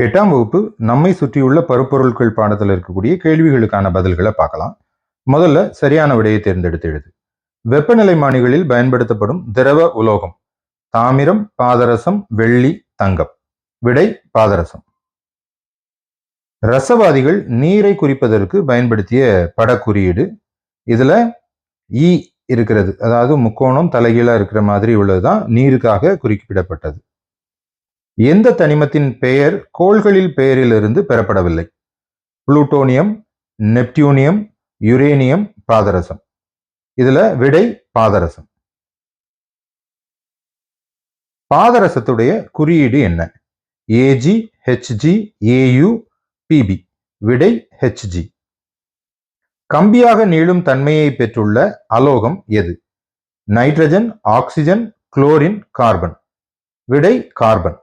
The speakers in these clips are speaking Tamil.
எட்டாம் வகுப்பு நம்மை சுற்றியுள்ள பருப்பொருட்கள் பாடத்தில் இருக்கக்கூடிய கேள்விகளுக்கான பதில்களை பார்க்கலாம். முதல்ல சரியான விடையை தேர்ந்தெடுத்து எழுது. வெப்பநிலைமானிகளில் பயன்படுத்தப்படும் திரவ உலோகம். தாமிரம் பாதரசம் வெள்ளி தங்கம். விடை பாதரசம். ரசவாதிகள் நீரை குறிப்பதற்கு பயன்படுத்திய படக்குறியீடு. இதுல ஈ இருக்கிறது. அதாவது முக்கோணம் தலைகீழா இருக்கிற மாதிரி உள்ளதுதான் நீருக்காக குறிப்பிடப்பட்டது. எந்த தனிமத்தின் பெயர் கோள்களில் பெயரிலிருந்து பெறப்படவில்லை? புளூட்டோனியம் நெப்டியூனியம் யுரேனியம் பாதரசம். இதுல விடை பாதரசம். பாதரசத்துடைய குறியீடு என்ன? A G H G A U P B விடை ஹெச்ஜி கம்பியாக நீளும் தன்மையை பெற்றுள்ள அலோகம் எது? Nitrogen oxygen chlorine carbon. விடை கார்பன்.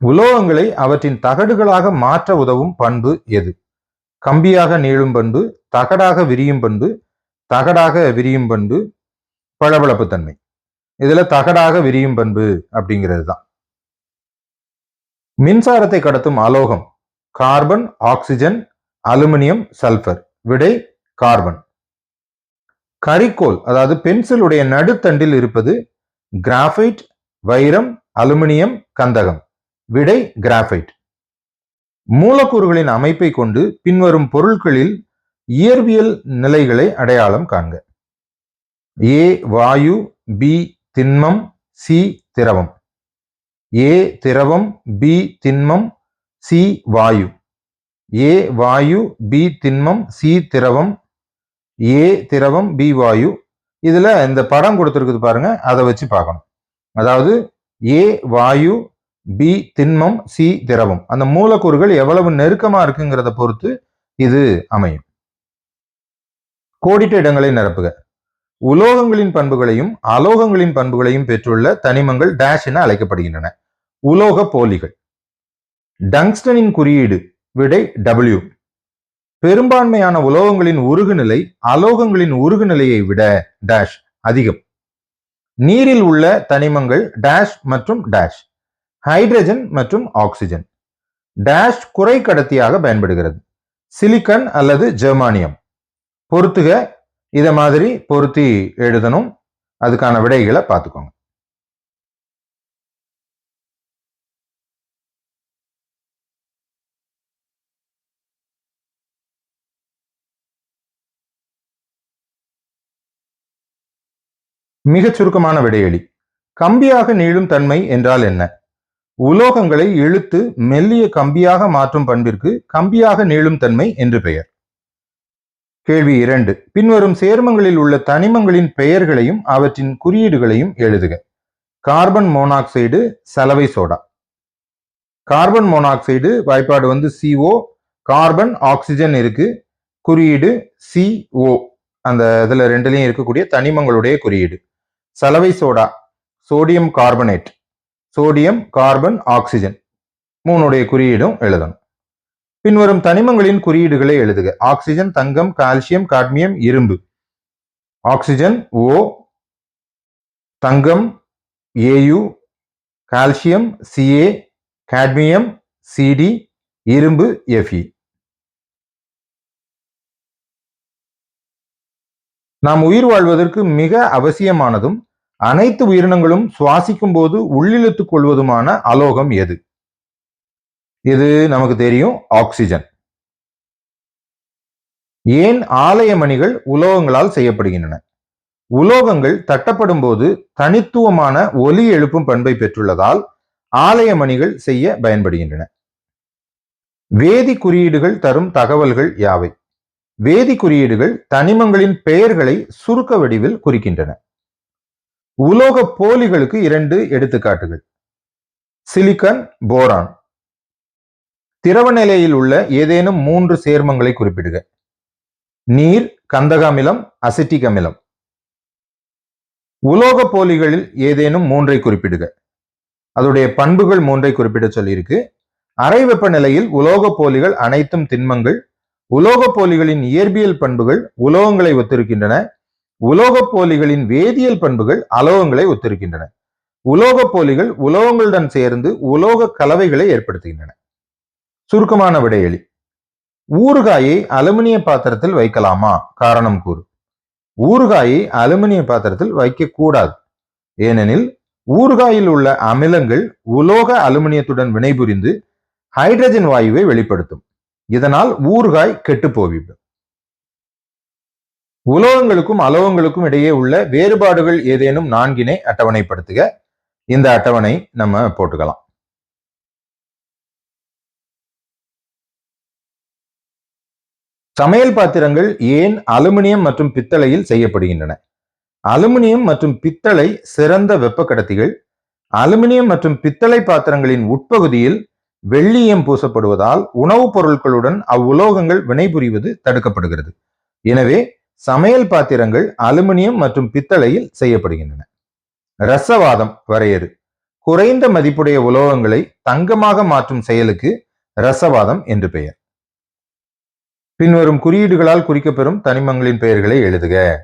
உலோகங்களை அவற்றின் தகடுகளாக மாற்ற உதவும் பண்பு எது? கம்பியாக நீளும் பண்பு தகடாக விரியும் பண்பு தகடாக விரியும் பண்பு பளபளப்பு தன்மை. இதுல தகடாக விரியும் பண்பு அப்படிங்கிறது தான். மின்சாரத்தை கடத்தும் அலோகம் கார்பன் ஆக்சிஜன் அலுமினியம் சல்பர் விடை கார்பன். கரிக்கோல் அதாவது பென்சிலுடைய நடுத்தண்டில் இருப்பது கிராஃபைட் வைரம் அலுமினியம் கந்தகம். விடை கிராஃபைட் மூலக்கூறுகளின் அமைப்பை கொண்டு பின்வரும் பொருட்களில் இயற்பியல் நிலைகளை அடையாளம் காண்க. ஏ வாயு பி திண்மம் சி திரவம். ஏ திரவம் பி திண்மம் சி வாயு. ஏ வாயு பி திண்மம் சி திரவம். ஏ திரவம் பி வாயு. இதில் இந்த படம் கொடுத்துருக்குது பாருங்க அதை வச்சு பார்க்கணும். அதாவது ஏ வாயு பி திண்மம் சி திரவம். அந்த மூலக்கூறுகள் எவ்வளவு நெருக்கமா இருக்குங்கிறத பொறுத்து இது அமையும். கோடிட்ட இடங்களை நிரப்புக. உலோகங்களின் பண்புகளையும் அலோகங்களின் பண்புகளையும் பெற்றுள்ள தனிமங்கள் டேஷ் என அழைக்கப்படுகின்றன. உலோக போலிகள். டங்ஸ்டனின் குறியீடு விடை டபிள்யூ பெரும்பான்மையான உலோகங்களின் உருகுநிலை அலோகங்களின் உருகுநிலையை விட டேஷ் அதிகம். நீரில் உள்ள தனிமங்கள் டேஷ் மற்றும் டேஷ் ஹைட்ரஜன் மற்றும் ஆக்சிஜன் டேஷ் குறை கடத்தியாக பயன்படுகிறது. சிலிக்கன் அல்லது ஜெர்மானியம் பொறுத்துக இதை மாதிரி பொருத்தி எழுதணும். அதுக்கான விடைகளை பார்த்துக்கோங்க. மிகச் சுருக்கமான விடையளி கம்பியாக நீளும் தன்மை என்றால் என்ன? உலோகங்களை இழுத்து மெல்லிய கம்பியாக மாற்றும் பண்பிற்கு கம்பியாக நீளும் தன்மை என்று பெயர். கேள்வி இரண்டு. பின்வரும் சேர்மங்களில் உள்ள தனிமங்களின் பெயர்களையும் அவற்றின் குறியீடுகளையும் எழுதுக. கார்பன் மோனாக்சைடு சலவை சோடா. கார்பன் மோனாக்சைடு வாய்ப்பாடு வந்து சிஓ கார்பன் ஆக்சிஜன் இருக்கு. குறியீடு சிஓ அந்த இதில் ரெண்டுலேயும் இருக்கக்கூடிய தனிமங்களுடைய குறியீடு. சலவை soda sodium carbonate. Sodium carbon oxygen. மூணுடைய குறியீடும் எழுதணும். பின்வரும் தனிமங்களின் குறியீடுகளை எழுதுக. ஆக்சிஜன் தங்கம் கால்சியம் காட்மியம் இரும்பு. ஆக்சிஜன் ஓ தங்கம் AU calcium CA cadmium CD இரும்பு எஃப்இ. நாம் உயிர் வாழ்வதற்கு மிக அவசியமானதும் அனைத்து உயிரினங்களும் சுவாசிக்கும் போது உள்ளிழுத்துக் கொள்வதுமான அலோகம் எது? இது நமக்கு தெரியும் ஆக்சிஜன். ஏன் ஆலய மணிகள் உலோகங்களால் செய்யப்படுகின்றன? உலோகங்கள் தட்டப்படும் போது தனித்துவமான ஒலி எழுப்பும் பண்பை பெற்றுள்ளதால் ஆலய மணிகள் செய்ய பயன்படுகின்றன. வேதி குறியீடுகள் தரும் தகவல்கள் யாவை? வேதி குறியீடுகள் தனிமங்களின் பெயர்களை சுருக்க வடிவில் குறிக்கின்றன. உலோக போலிகளுக்கு இரண்டு எடுத்துக்காட்டுகள். Silicon boron. திரவ நிலையில் உள்ள ஏதேனும் மூன்று சேர்மங்களை குறிப்பிடுக. நீர் கந்தக அமிலம் அசிட்டிக் அமிலம். உலோக போலிகளில் ஏதேனும் மூன்றை குறிப்பிடுக. அதோடைய பண்புகள் மூன்றை குறிப்பிட சொல்லியிருக்கு. அறை வெப்பநிலையில் உலோக போலிகள் அனைத்தும் திண்மங்கள். உலோக போலிகளின் இயற்பியல் பண்புகள் உலோகங்களை ஒத்திருக்கின்றன. உலோகப் போலிகளின் வேதியியல் பண்புகள் அலோகங்களை ஒத்திருக்கின்றன. உலோகப் போலிகள் உலோகங்களுடன் சேர்ந்து உலோக கலவைகளை ஏற்படுத்துகின்றன. சுருக்கமான விடையளி ஊறுகாயை அலுமினிய பாத்திரத்தில் வைக்கலாமா? காரணம் கூறு. ஊறுகாயை அலுமினிய பாத்திரத்தில் வைக்கக்கூடாது. ஏனெனில் ஊறுகாயில் உள்ள அமிலங்கள் உலோக அலுமினியத்துடன் வினைபுரிந்து ஹைட்ரஜன் வாயுவை வெளிப்படுத்தும். இதனால் ஊறுகாய் கெட்டு போய்விடும் உலோகங்களுக்கும் அலோகங்களுக்கும் இடையே உள்ள வேறுபாடுகள் ஏதேனும் நான்கினை அட்டவணைப்படுத்துக. இந்த அட்டவணை நம்ம போட்டுக்கலாம். சமையல் பாத்திரங்கள் ஏன் அலுமினியம் மற்றும் பித்தளையில் செய்யப்படுகின்றன? அலுமினியம் மற்றும் பித்தளை சிறந்த வெப்ப கடத்திகள் அலுமினியம் மற்றும் பித்தளை பாத்திரங்களின் உட்பகுதியில் வெள்ளியம் பூசப்படுவதால் உணவுப் பொருட்களுடன் அவ்வுலோகங்கள் வினைபுரிவது தடுக்கப்படுகிறது. எனவே சமையல் பாத்திரங்கள் அலுமினியம் மற்றும் பித்தளையில் செய்யப்படுகின்றன. ரசவாதம் வரையறு. குறைந்த மதிப்புடைய உலோகங்களை தங்கமாக மாற்றும் செயலுக்கு ரசவாதம் என்று பெயர். பின்வரும் குறியீடுகளால் குறிக்கப்பெறும் தனிமங்களின் பெயர்களை எழுதுக.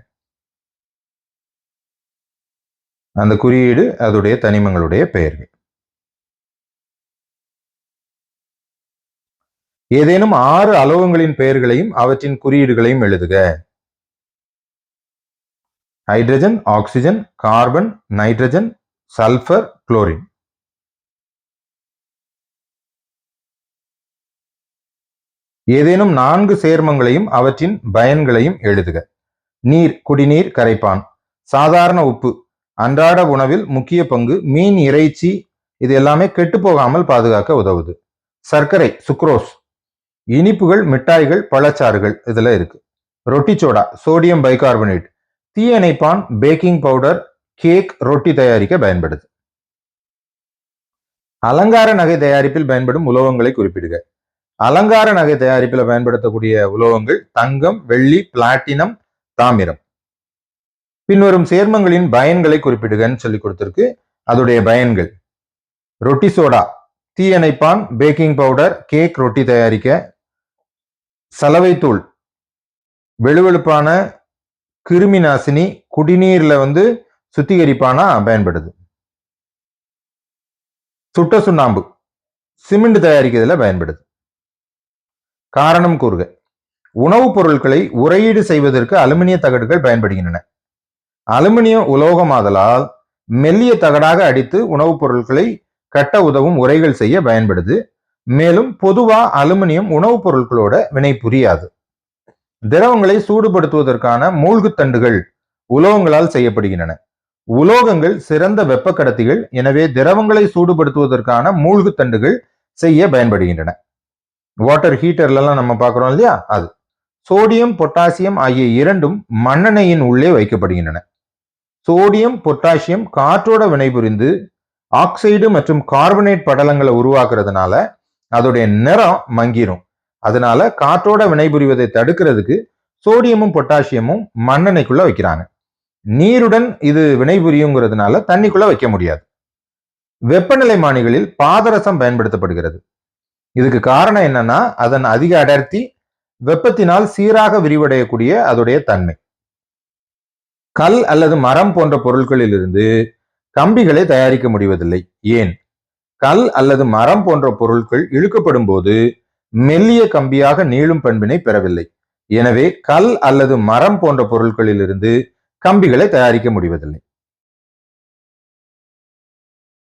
அந்த குறியீடு அதுடைய தனிமங்களுடைய பெயர்கள். ஏதேனும் ஆறு அலோகங்களின் பெயர்களையும் அவற்றின் குறியீடுகளையும் எழுதுக. Hydrogen oxygen carbon nitrogen sulphur chlorine ஏதேனும் நான்கு சேர்மங்களையும் அவற்றின் பயன்களையும் எழுதுக. நீர் குடிநீர் கரைப்பான். சாதாரண உப்பு. அன்றாட உணவில் முக்கிய பங்கு மீன் இறைச்சி இது எல்லாமே கெட்டு போகாமல் பாதுகாக்க உதவுது. சர்க்கரை சுக்ரோஸ். இனிப்புகள் மிட்டாய்கள் பழச்சாறுகள் இதெல்லாம் இருக்கு. ரொட்டி சோடா சோடியம் பைகார்பனேட் தீயணைப்பான் பேக்கிங் பவுடர் கேக் ரொட்டி தயாரிக்க பயன்படுது. அலங்கார நகை தயாரிப்பில் பயன்படும் உலோகங்களை குறிப்பிடுக. அலங்கார நகை தயாரிப்பில் பயன்படுத்தக்கூடிய உலோகங்கள் தங்கம் வெள்ளி பிளாட்டினம் தாமிரம். பின்வரும் சேர்மங்களின் பயன்களை குறிப்பிடுகன்னு சொல்லி கொடுத்திருக்கு. அதோடைய பயன்கள். ரொட்டி சோடா தீயணைப்பான் பேக்கிங் பவுடர் கேக் ரொட்டி தயாரிக்க. சலவைத்தூள் வெளுவெளுப்பான கிருமி நாசினி குடிநீரில் வந்து சுத்திகரிப்பானா? பயன்படுது. சுட்ட சுண்ணாம்பு. சிமெண்ட் தயாரிக்கிறதுல பயன்படுது. காரணம் கூறுக. உணவுப் பொருட்களை உரையீடு செய்வதற்கு அலுமினிய தகடுகள் பயன்படுகின்றன. அலுமினியம் உலோகமாதலால் மெல்லிய தகடாக அடித்து உணவுப் பொருட்களை கட்ட உதவும் உரைகள் செய்ய பயன்படுது. மேலும் பொதுவா அலுமினியம் உணவுப் பொருட்களோட வினை புரியாது திரவங்களை சூடுபடுத்துவதற்கான மூழ்குத்தண்டுகள் உலோகங்களால் செய்யப்படுகின்றன. உலோகங்கள் சிறந்த வெப்ப கடத்திகள் எனவே திரவங்களை சூடுபடுத்துவதற்கான மூழ்குத்தண்டுகள் செய்ய பயன்படுகின்றன. வாட்டர் ஹீட்டர்லாம் நம்ம பார்க்குறோம் இல்லையா? அது. சோடியம் பொட்டாசியம் ஆகிய இரண்டும் மண்ணெண்ணெயின் உள்ளே வைக்கப்படுகின்றன. சோடியம் பொட்டாசியம் காற்றோட வினைபுரிந்து ஆக்சைடு மற்றும் கார்பனேட் படலங்களை உருவாக்குறதுனால அதோடைய நிறம் மங்கிரும். அதனால காற்றோட வினைபுரிவதை தடுக்கிறதுக்கு சோடியமும் பொட்டாசியமும் மண்ணெண்ணெய்க்குள்ள வைக்கிறாங்க. நீருடன் இது வினைபுரியுங்கிறதுனால தண்ணிக்குள்ள வைக்க முடியாது. வெப்பநிலை மானிகளில் பாதரசம் பயன்படுத்தப்படுகிறது. இதுக்கு காரணம் என்னன்னா அதன் அதிக அடர்த்தி வெப்பத்தினால் சீராக விரிவடையக்கூடிய அதோடைய தன்மை. கல் அல்லது மரம் போன்ற பொருட்களிலிருந்து கம்பிகளை தயாரிக்க முடிவதில்லை. ஏன்? கல் அல்லது மரம் போன்ற பொருட்கள் இழுக்கப்படும் போது மெல்லிய கம்பியாக நீளும் பண்பினை பெறவில்லை. எனவே கல் அல்லது மரம் போன்ற பொருட்களிலிருந்து கம்பிகளை தயாரிக்க முடிவதில்லை.